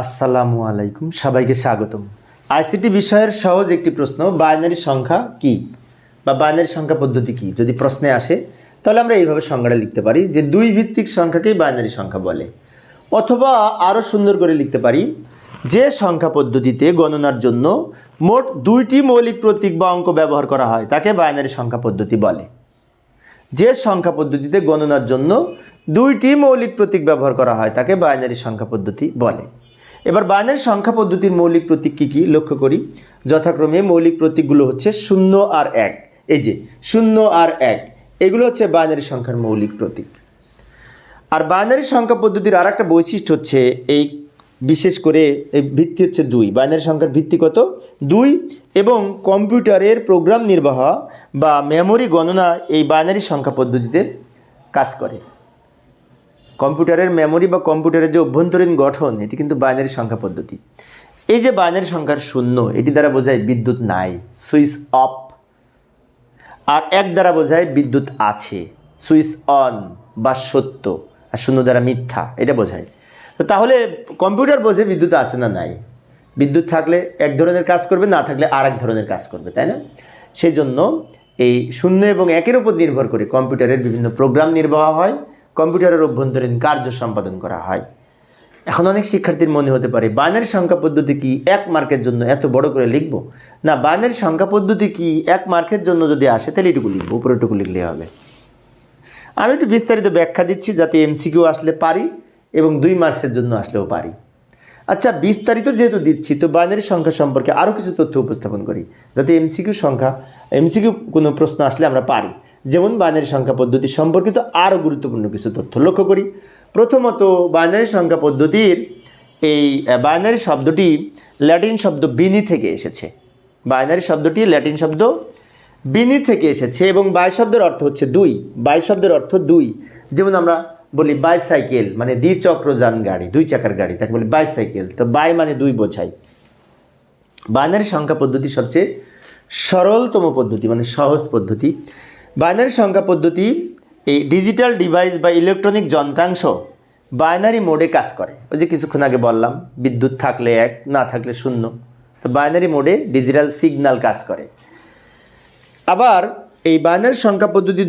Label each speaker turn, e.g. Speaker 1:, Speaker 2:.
Speaker 1: আসসালামু আলাইকুম, সবাইকে স্বাগতম। আইসিটি বিষয়ের সহজ একটি প্রশ্ন, বাইনারি সংখ্যা কি? বা বাইনারি সংখ্যা পদ্ধতি কি? যদি প্রশ্নে আসে, তাহলে আমরা এইভাবে সংখ্যাটা লিখতে পারি যে দুই ভিত্তিক সংখ্যাকেই বাইনারি সংখ্যা বলে। অথবা আরও সুন্দর করে লিখতে পারি, যে সংখ্যা পদ্ধতিতে গণনার জন্য মোট দুইটি মৌলিক প্রতীক বা অঙ্ক ব্যবহার করা হয়, তাকে বাইনারি সংখ্যা পদ্ধতি বলে। যে সংখ্যা পদ্ধতিতে গণনার জন্য দুইটি মৌলিক প্রতীক ব্যবহার করা হয়, তাকে বাইনারি সংখ্যা পদ্ধতি বলে। এবার বাইনারি সংখ্যা পদ্ধতির মৌলিক প্রতীক কী কী লক্ষ্য করি। যথাক্রমে মৌলিক প্রতীকগুলো হচ্ছে শূন্য আর এক। এই যে, শূন্য আর এক, এগুলো হচ্ছে বাইনারি সংখ্যার মৌলিক প্রতীক। আর বাইনারি সংখ্যা পদ্ধতির আর একটা বৈশিষ্ট্য হচ্ছে এই বিশেষ করে এই ভিত্তি হচ্ছে দুই। বাইনারি সংখ্যার ভিত্তি কত? দুই। এবং কম্পিউটারের প্রোগ্রাম নির্বাহ বা মেমোরি গণনা এই বাইনারি সংখ্যা পদ্ধতিতে কাজ করে। কম্পিউটারের মেমোরি বা কম্পিউটারের যে অভ্যন্তরীণ গঠন, এটি কিন্তু বাইনারি সংখ্যা পদ্ধতি। এই যে বাইনারি সংখ্যার শূন্য, এটি দ্বারা বোঝায় বিদ্যুৎ নাই, সুইচ অফ, আর এক দ্বারা বোঝায় বিদ্যুৎ আছে, সুইচ অন বা সত্য, আর শূন্য দ্বারা মিথ্যা, এটা বোঝায়। তো তাহলে কম্পিউটার বোঝে বিদ্যুৎ আছে না নাই। বিদ্যুৎ থাকলে এক ধরনের কাজ করবে, না থাকলে আর এক ধরনের কাজ করবে, তাই না? সেই জন্য এই শূন্য এবং একের উপর নির্ভর করে কম্পিউটারের বিভিন্ন প্রোগ্রাম নির্বাহ হয়। কম্পিউটারের অভ্যন্তরীণ কার্য সম্পাদন করা হয়। এখন অনেক শিক্ষার্থীর মনে হতে পারে, বাইনারি সংখ্যা পদ্ধতি কি এক মার্কের জন্য এত বড় করে লিখব? না, বাইনারি সংখ্যা পদ্ধতি কি এক মার্কের জন্য যদি আসে, তাহলে এটুকু লিখব উপরেটুকু লিখলে হবে। আমি একটু বিস্তারিত ব্যাখ্যা দিচ্ছি যাতে এমসিকিউ আসলে পারি এবং দুই মার্কসের জন্য আসলেও পারি। আচ্ছা বিস্তারিত যেহেতু দিচ্ছি, তো বাইনারি সংখ্যা সম্পর্কে আরও কিছু তথ্য উপস্থাপন করি। যাতে এমসিকিউ সংখ্যা এমসিকিউ কোনো প্রশ্ন আসলে আমরা পারি। যেমন বাইনারি সংখ্যা পদ্ধতি সম্পর্কিত আরও গুরুত্বপূর্ণ কিছু তথ্য লক্ষ্য করি। প্রথমত বাইনারি সংখ্যা পদ্ধতির এই বাইনারি শব্দটি ল্যাটিন শব্দ বিনি থেকে এসেছে। বাইনারি শব্দটি ল্যাটিন শব্দ বিনি থেকে এসেছে এবং বাই শব্দের অর্থ হচ্ছে দুই। বাই শব্দের অর্থ দুই। যেমন আমরা বলি বাইসাইকেল মানে দ্বিচক্রযান গাড়ি, দুই চাকার গাড়ি, তাকে বলি বাইসাইকেল তো বাই মানে দুই বোঝায়। বাইনারি সংখ্যা পদ্ধতি সবচেয়ে সরলতম পদ্ধতি মানে সহজ পদ্ধতি। বাইনারি সংখ্যা পদ্ধতি, এই ডিজিটাল ডিভাইস বা ইলেকট্রনিক যন্ত্রাংশ বাইনারি মোডে কাজ করে। ওই যে কিছুক্ষণ আগে বললাম, বিদ্যুৎ থাকলে এক, না থাকলে শূন্য। তো বাইনারি মোডে ডিজিটাল সিগনাল কাজ করে। আবার এই বাইনারি সংখ্যা পদ্ধতি